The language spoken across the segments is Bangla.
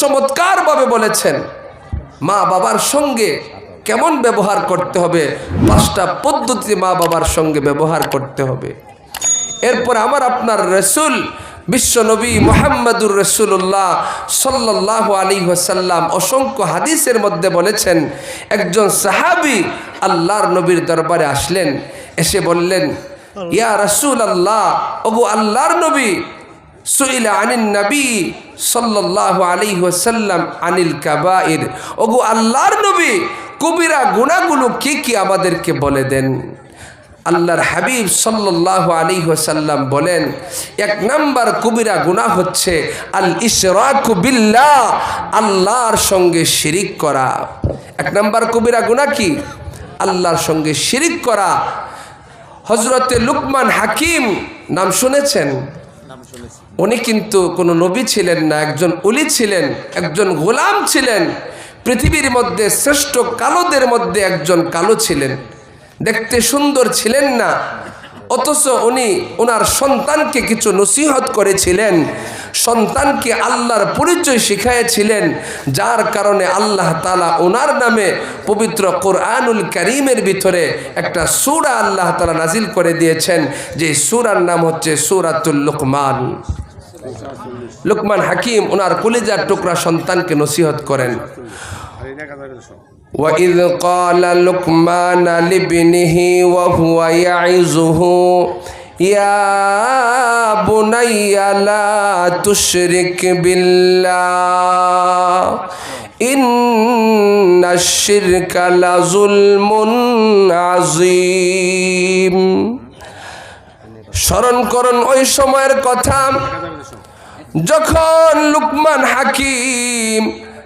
চমৎকারভাবে বলেছেন, মা বাবার সঙ্গে কেমন ব্যবহার করতে হবে, পাঁচটা পদ্ধতি মা বাবার সঙ্গে ব্যবহার করতে হবে। এরপর আমার আপনার রসুল বিশ্বনবী মোহাম্মদুর রসুল্লাহ সাল্লাহ আলী ওসাল্লাম অসংখ্য হাদিসের মধ্যে বলেছেন, একজন সাহাবি আল্লাহর নবীর দরবারে আসলেন, এসে বললেন, ইয়া রসুল আল্লাহ ওগো আল্লাহর নবী নবী আনিল কাবাইর। আল্লাহর নবী আমাদেরকে বলে দেন? আল্লাহর হাবিব সাল্লাল্লাহু আলাইহি ওয়াসাল্লাম বলেন, এক নাম্বার কবিরা গুনাহ হচ্ছে আল বিল্লাহ, আল্লাহর সঙ্গে শিরিক করা। এক নাম্বার কবিরা গুনাহ কি? আল্লাহর সঙ্গে শিরিক করা। হজরতে লুকমান হাকিম, নাম শুনেছেন? উনি কিন্তু কোনো নবী ছিলেন না, একজন উলি ছিলেন, একজন গোলাম ছিলেন। পৃথিবীর মধ্যে শ্রেষ্ঠ কালোদের মধ্যে একজন কালো ছিলেন। দেখতে সুন্দর ছিলেন না, অথচ উনি ওনার সন্তানকে কিছু নসিহত করেছিলেন। সন্তানকে আল্লাহর পরিচয় শিখাইয়াছিলেন যার কারণে আল্লাহ তালা ওনার নামে পবিত্র কোরআনুল করিমের ভিতরে একটা সুরা আল্লাহ তালা নাজিল করে দিয়েছেন যে সুরার নাম হচ্ছে সুরাতুল লুকমান লুকমান হাকিম ওনার কলিজার টুকরা সন্তানকে নসিহত করেন وإذ قال لقمان لابنه وهو يعظه ইয়া বুনাইয়া তুশরিক বিল্লাহ, ইন্না শিরকা লাযুলমুন আযীম। স্মরণ করুন ওই সময়ের কথা। যখন লুকমান হাকিম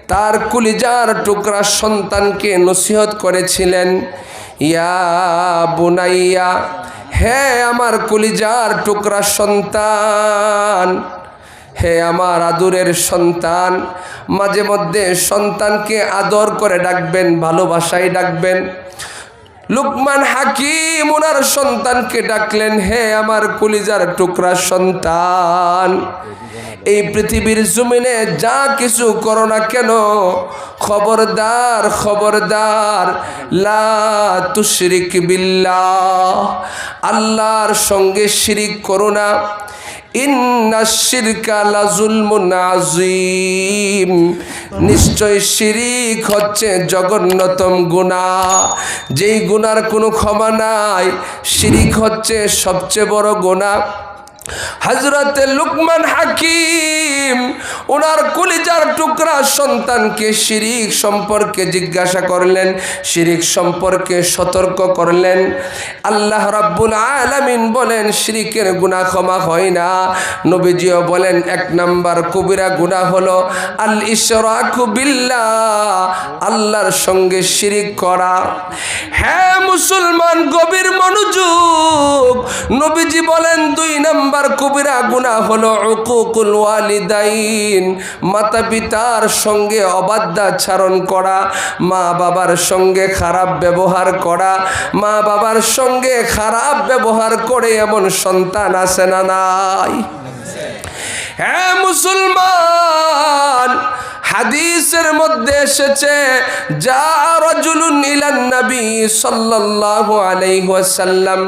তার কুলিজার টুকরা সন্তানকে নসিহত করেছিলেন ইয়া বুনাইয়া, হে আমার কুলিজার টুকরা সন্তান, হে আমার আদুরের সন্তান, মাঝে মধ্যে সন্তানকে আদর করে ডাকবেন, ভালোবাসায় ডাকবেন। লুকমান হাকিম ওনার সন্তানকে ডাকলেন, হে আমার কলিজার টুকরা সন্তান, এই পৃথিবীর জমিনে যা কিছু করো না কেন, খবরদার খবরদার, লা তুশরিক বিল্লাহ, আল্লাহর সঙ্গে শিরিক করো না। নিশ্চয় শিরিক হচ্ছে গুণা। যেই গুনার কোনো ক্ষমা নাই শিরিক হচ্ছে সবচেয়ে বড় গুণা। হজরতে লুকমান হাকিম ওনার কলিজার টুকরা সন্তানকে শিরিক সম্পর্কে জিজ্ঞাসা করলেন, শিরিক সম্পর্কে সতর্ক করলেন। আল্লাহ রাব্বুল আলামিন বলেন, শিরিকের গুনাহ ক্ষমা হয় না। নবীজিও বলেন, এক নাম্বার কবিরা গুনাহ হলো আল বিল্লাহ, আল্লাহর সঙ্গে শিরিক করা। হ্যাঁ মুসলমান গভীর মনোযোগ। নবীজি বলেন, দুই নাম্বার কবিরা গুনাহ হলো উকুকুল ওয়ালিদাইন। মাতা পিতার সঙ্গে অবাধ্যাচারণ করা মা বাবার সঙ্গে খারাপ ব্যবহার করা মা বাবার সঙ্গে খারাপ ব্যবহার করে এমন সন্তান আছে না নাই? হ্যাঁ মুসলমান হাদিসের মধ্যে এসেছে, যা নবী ওয়াসাল্লাম।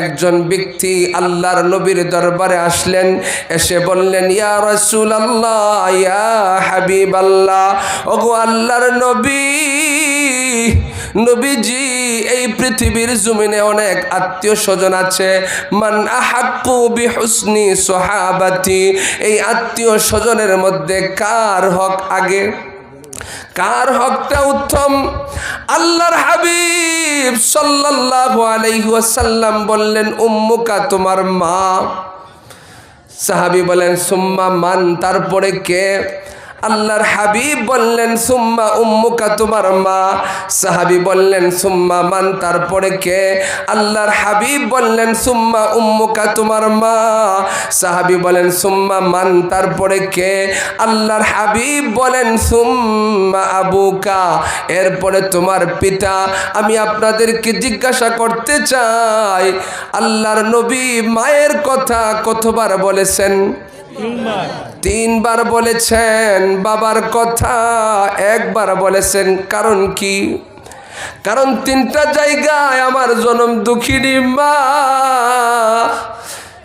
একজন ব্যক্তি আল্লাহর নবীর দরবারে আসলেন, এসে বললেন, ইয়া রাসূলুল্লাহ, ইয়া হাবিবাল্লাহ। ওগো আল্লাহর নবী, নবীজি এই পৃথিবীর জমিনে অনেক আত্মীয় স্বজন আছে। মান আহাক্কু বিহুসনি সোহাবাতি, এই আত্মীয় স্বজনের মধ্যে কার হক আগে? কার হকটা উত্তম? আল্লাহর হাবিব সাল্লাল্লাহু আলাইহি ওয়াসাল্লাম বললেন, উম্মুকা, তোমার মা। সাহাবি বলেন, সুম্মা, মান, তারপরে কে? আল্লাহর হাবিব বললেন, সুম্মা উম্মুকা, তোমার মা। সাহাবি বললেন, সুম্মা মান? তারপরে কে? আল্লাহর হাবিব বললেন, সুম্মা উম্মুকা, তোমার মা। সাহাবি বলেন, সুম্মা মান? তারপরে কে? আল্লাহর হাবিব বলেন, সুম্মা আবুকা। এরপরে তোমার পিতা। আমি আপনাদেরকে জিজ্ঞাসা করতে চাই, আল্লাহর নবী মায়ের কথা কতবার বলেছেন? তিনবার বলেছেন, বাবার কথা একবার বলেছেন, কারণ কি? কারণ তিনটা জায়গায় আমার জনম দুঃখিনী মা।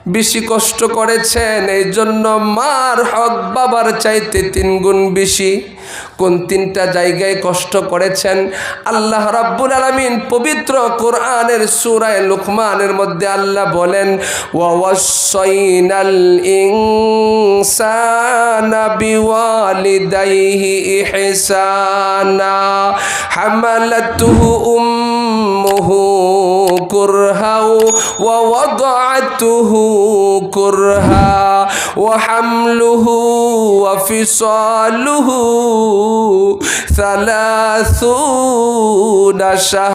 বেশি কষ্ট করেছেন এই জন্য মার হক বাবার চাইতে তিন গুণ বেশি। কোন তিনটা জায়গায় কষ্ট করেছেন? আল্লাহ রাব্বুল আলমিন পবিত্র কোরআনের সুরায় লুকমানের মধ্যে আল্লাহ বলেন ওয়াসাইনাল ইনসানা বিওয়ালিদাইহি ইহসানা, হামালাতুহু উম্মুহু কুরহাও, ওয়া ওয়াদাআতুহু কুরহা। وحمله وفصاله ثلاثون شهرا.